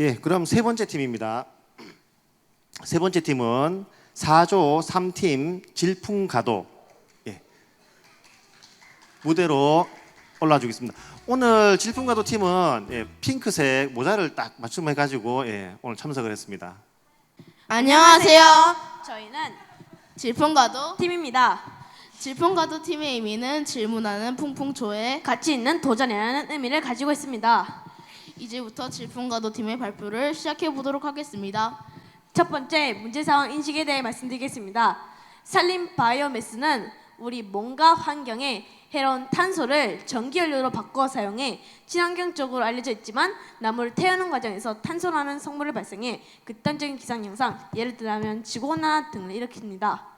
예, 그럼 세 번째 팀입니다. 세 번째 팀은 4조 3팀 질풍가도 예. 무대로 올라와 주겠습니다. 오늘 질풍가도 팀은 예, 핑크색 모자를 딱 맞춤해 가지고 예, 오늘 참석을 했습니다. 안녕하세요. 저희는 질풍가도 팀입니다. 질풍가도 팀의 의미는 질문하는 풍풍초에 가치 있는 도전이라는 의미를 가지고 있습니다. 이제부터 질풍가도 팀의 발표를 시작해 보도록 하겠습니다. 첫 번째 문제 상황 인식에 대해 말씀드리겠습니다. 산림 바이오매스는 우리 몸과 환경에 해로운 탄소를 전기연료로 바꿔 사용해 친환경적으로 알려져 있지만 나무를 태우는 과정에서 탄소라는 성물을 발생해 극단적인 기상 현상, 예를 들면 지구온난화 등을 일으킵니다.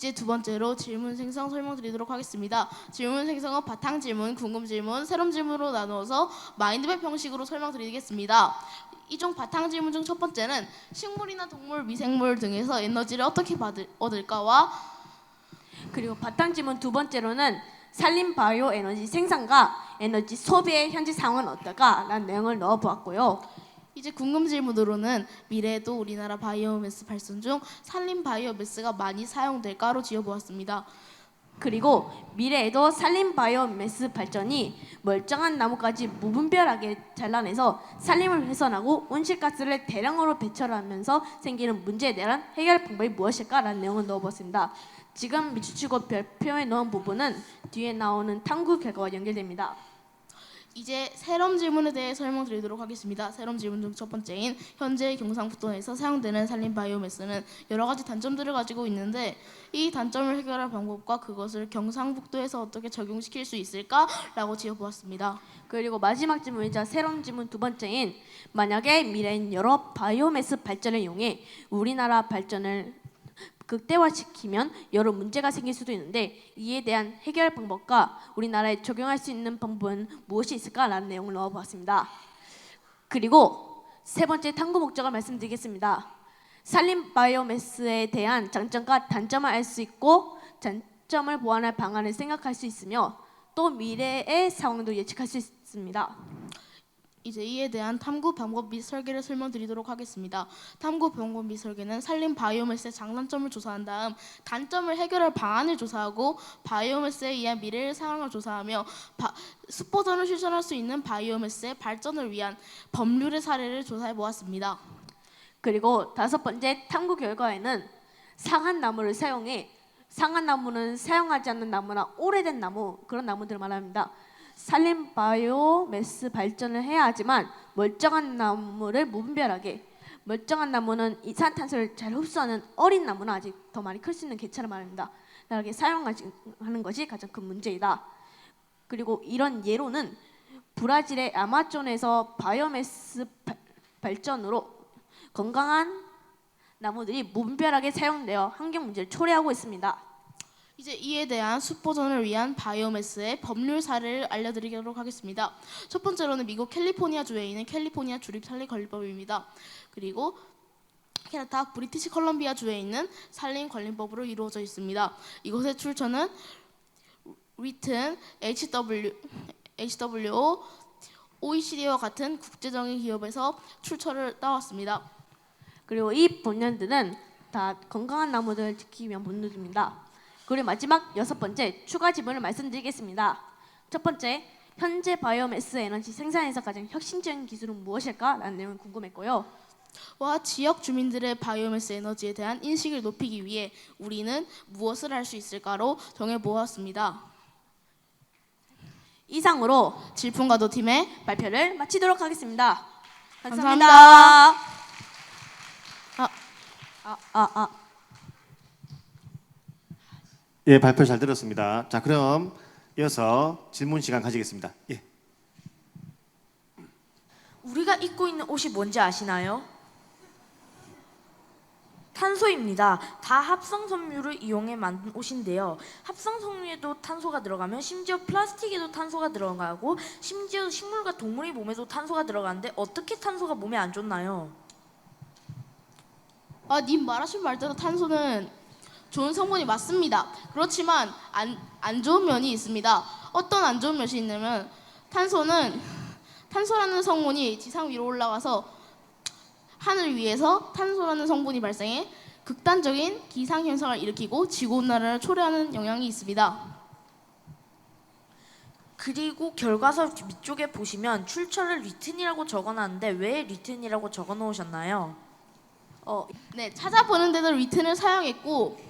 이제 두 번째로 질문 생성 설명드리도록 하겠습니다. 질문 생성은 바탕 질문, 궁금 질문, 새로운 질문으로 나누어서 마인드맵 형식으로 설명드리겠습니다. 이중 바탕 질문 중 첫 번째는 식물이나 동물, 미생물 등에서 에너지를 어떻게 받을, 얻을까와 그리고 바탕 질문 두 번째로는 산림 바이오 에너지 생산과 에너지 소비의 현재 상황은 어떨까라는 내용을 넣어 보았고요. 이제 궁금 질문으로는 미래에도 우리나라 바이오매스 발전 중 산림 바이오매스가 많이 사용될까로 지어보았습니다. 그리고 미래에도 산림 바이오매스 발전이 멀쩡한 나무까지 무분별하게 잘라내서 산림을 훼손하고 온실가스를 대량으로 배출하면서 생기는 문제에 대한 해결 방법이 무엇일까라는 내용을 넣어봤습니다. 지금 미추치고 별표에 넣은 부분은 뒤에 나오는 탐구 결과와 연결됩니다. 이제 새로운 질문에 대해 설명드리도록 하겠습니다. 새로운 질문 중 첫 번째인 현재 경상북도에서 사용되는 산림 바이오매스는 여러 가지 단점들을 가지고 있는데 이 단점을 해결할 방법과 그것을 경상북도에서 어떻게 적용시킬 수 있을까라고 지어보았습니다. 그리고 마지막 질문이자 새로운 질문 두 번째인 만약에 미래엔 여러 바이오매스 발전을 이용해 우리나라 발전을 극대화시키면 여러 문제가 생길 수도 있는데 이에 대한 해결 방법과 우리나라에 적용할 수 있는 방법은 무엇이 있을까라는 내용을 넣어보았습니다. 그리고 세 번째 탐구 목적을 말씀드리겠습니다. 산림 바이오매스에 대한 장점과 단점을 알 수 있고 장점을 보완할 방안을 생각할 수 있으며 또 미래의 상황도 예측할 수 있습니다. 이제 이에 대한 탐구 방법 및 설계를 설명드리도록 하겠습니다. 탐구 방법 및 설계는 산림 바이오매스의 장단점을 조사한 다음 단점을 해결할 방안을 조사하고 바이오매스에 의한 미래의 상황을 조사하며 바, 숲보전을 실천할 수 있는 바이오매스의 발전을 위한 법률의 사례를 조사해 보았습니다. 그리고 다섯 번째 탐구 결과에는 상한 나무를 사용해 상한 나무는 사용하지 않는 나무나 오래된 나무 그런 나무들을 말합니다. 산림 바이오매스 발전을 해야 하지만 멀쩡한 나무를 무분별하게 멀쩡한 나무는 이산탄소를 잘 흡수하는 어린 나무는 아직 더 많이 클 수 있는 개체를 말합니다. 나에게 사용하는 것이 가장 큰 문제이다. 그리고 이런 예로는 브라질의 아마존에서 바이오매스 발- 발전으로 건강한 나무들이 무분별하게 사용되어 환경 문제를 초래하고 있습니다. 이제 이에 대한 숲보전을 위한 바이오매스의 법률 사례를 알려드리도록 하겠습니다. 첫 번째로는 미국 캘리포니아 주에 있는 캘리포니아 주립 산림 관리법입니다. 그리고 캐나다 브리티시 컬럼비아 주에 있는 산림 관리법으로 이루어져 있습니다. 이것의 출처는 리튼 HW HWO OECD와 같은 국제적인 기업에서 출처를 따왔습니다. 그리고 이 본연들은 다 건강한 나무들을 지키기 위한 본능입니다. 그리고 마지막 여섯 번째 추가 지문을 말씀드리겠습니다. 첫 번째 현재 바이오매스 에너지 생산에서 가장 혁신적인 기술은 무엇일까라는 내용이 궁금했고요. 와 지역 주민들의 바이오매스 에너지에 대한 인식을 높이기 위해 우리는 무엇을 할 수 있을까로 정해 보았습니다. 이상으로 질풍가도 팀의 발표를 마치도록 하겠습니다. 감사합니다. 감사합니다. 아, 아, 아, 아. 예, 발표 잘 들었습니다. 자, 그럼 이어서 질문 시간 가지겠습니다. 예. 우리가 입고 있는 옷이 뭔지 아시나요? 탄소입니다. 다 합성 섬유를 이용해 만든 옷인데요. 합성 섬유에도 탄소가 들어가면 심지어 플라스틱에도 탄소가 들어가고 심지어 식물과 동물의 몸에도 탄소가 들어가는데 어떻게 탄소가 몸에 안 좋나요? 아, 님 말하신 말대로 탄소는 좋은 성분이 맞습니다. 그렇지만 안, 안 좋은 면이 있습니다. 어떤 안 좋은 면이 있냐면 탄소는 탄소라는 성분이 지상 위로 올라가서 하늘 위에서 탄소라는 성분이 발생해 극단적인 기상 현상을 일으키고 지구 온난화를 초래하는 영향이 있습니다. 그리고 결과서 밑쪽에 보시면 출처를 리튼이라고 적어놨는데 왜 리튼이라고 적어놓으셨나요? 어, 네, 찾아보는 데도 리튼을 사용했고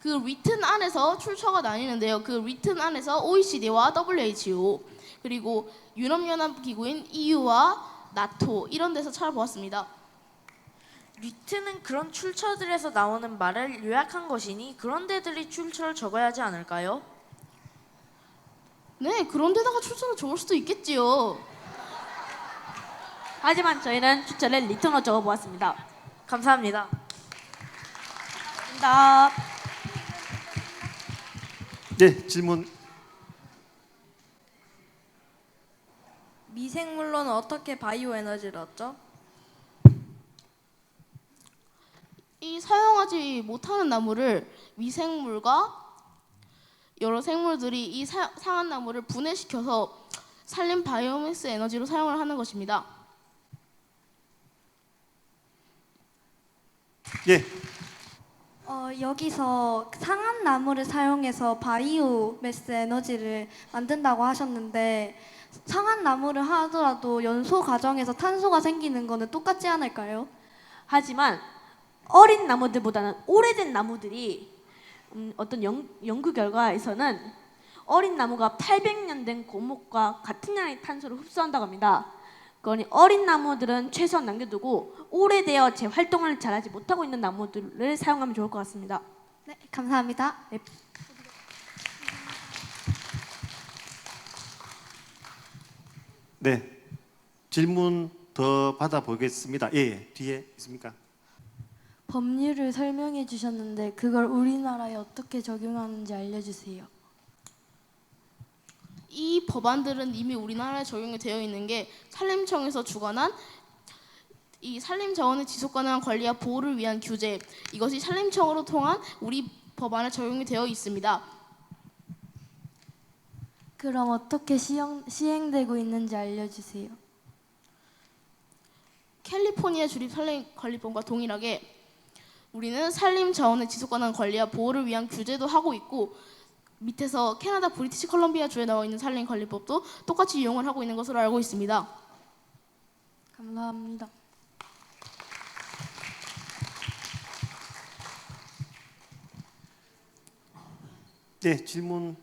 그 리튼 안에서 출처가 나뉘는데요. 그 리튼 안에서 OECD와 WHO 그리고 유럽연합 기구인 EU와 나토 이런 데서 찾아보았습니다. 리튼은 그런 출처들에서 나오는 말을 요약한 것이니 그런 데들이 출처를 적어야 하지 않을까요? 네, 그런 데다가 출처를 적을 수도 있겠지요. 하지만 저희는 추천을 리턴으로 적어보았습니다. 감사합니다. 정답. 네, 질문 미생물로는 어떻게 바이오 에너지를 얻죠? 이 사용하지 못하는 나무를 미생물과 여러 생물들이 이 사- 상한 나무를 분해시켜서 산림 바이오매스 에너지로 사용을 하는 것입니다. 예, 어, 여기서 상한 나무를 사용해서 바이오 매스 에너지를 만든다고 하셨는데 상한 나무를 하더라도 연소 과정에서 탄소가 생기는 거는 똑같지 않을까요? 하지만 어린 나무들보다는 오래된 나무들이 음, 어떤 연, 연구 결과에서는 어린 나무가 800년 된 고목과 같은 양의 탄소를 흡수한다고 합니다. 그러니 어린 나무들은 최소한 남겨두고 오래되어 재활동을 잘하지 못하고 있는 나무들을 사용하면 좋을 것 같습니다. 네, 감사합니다. 네, 질문 더 받아보겠습니다. 예, 예, 뒤에 있습니까? 법률을 설명해 주셨는데 그걸 우리나라에 어떻게 적용하는지 알려주세요. 이 법안들은 이미 우리나라에 적용이 되어 있는 게 산림청에서 주관한 이 산림 자원의 지속 가능한 관리와 보호를 위한 규제 이것이 산림청으로 통한 우리 법안에 적용이 되어 있습니다. 그럼 어떻게 시행, 시행되고 있는지 알려주세요. 캘리포니아 주립 산림 관리법과 동일하게 우리는 산림 자원의 지속 가능한 관리와 보호를 위한 규제도 하고 있고 밑에서 캐나다 브리티시 컬럼비아 주에 나와 있는 산림 관리법도 똑같이 이용을 하고 있는 것으로 알고 있습니다. 감사합니다. 네, 질문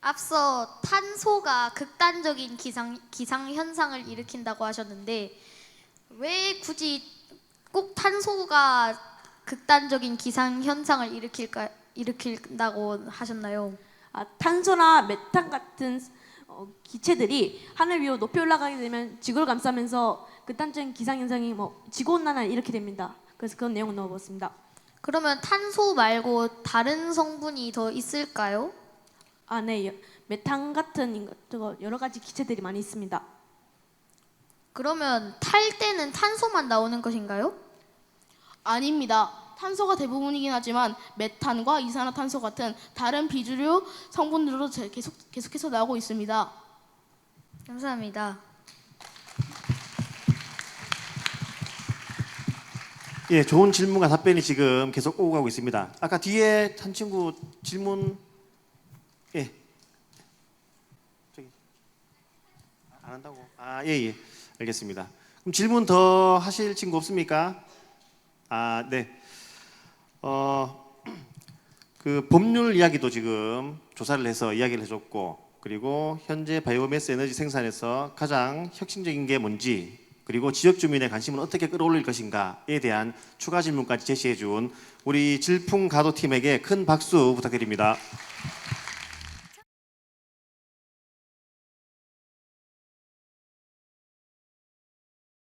앞서 탄소가 극단적인 기상 기상 현상을 일으킨다고 하셨는데 왜 굳이 꼭 탄소가 극단적인 기상 현상을 일으킬까 일으킨다고 하셨나요? 아, 탄소나 메탄 같은 어, 기체들이 하늘 위로 높이 올라가게 되면 지구를 감싸면서 극단적인 기상 현상이 뭐 지구 온난화 이렇게 됩니다. 그래서 그런 내용을 넣어봤습니다. 그러면 탄소 말고 다른 성분이 더 있을까요? 아, 네, 여- 메탄 같은 인- 저거 여러 가지 기체들이 많이 있습니다. 그러면 탈 때는 탄소만 나오는 것인가요? 아닙니다. 탄소가 대부분이긴 하지만 메탄과 이산화탄소 같은 다른 비주류 성분들도 제- 계속 계속해서 나오고 있습니다. 감사합니다. 예, 좋은 질문과 답변이 지금 계속 오고 가고 있습니다. 아까 뒤에 한 친구 질문 예. 저기 안 한다고? 아, 예, 예. 알겠습니다. 그럼 질문 더 하실 친구 없습니까? 아, 네. 어, 그 법률 이야기도 지금 조사를 해서 이야기를 해줬고, 그리고 현재 바이오매스 에너지 생산에서 가장 혁신적인 게 뭔지, 그리고 지역 주민의 관심을 어떻게 끌어올릴 것인가에 대한 추가 질문까지 제시해 준 우리 질풍 가도 팀에게 큰 박수 부탁드립니다.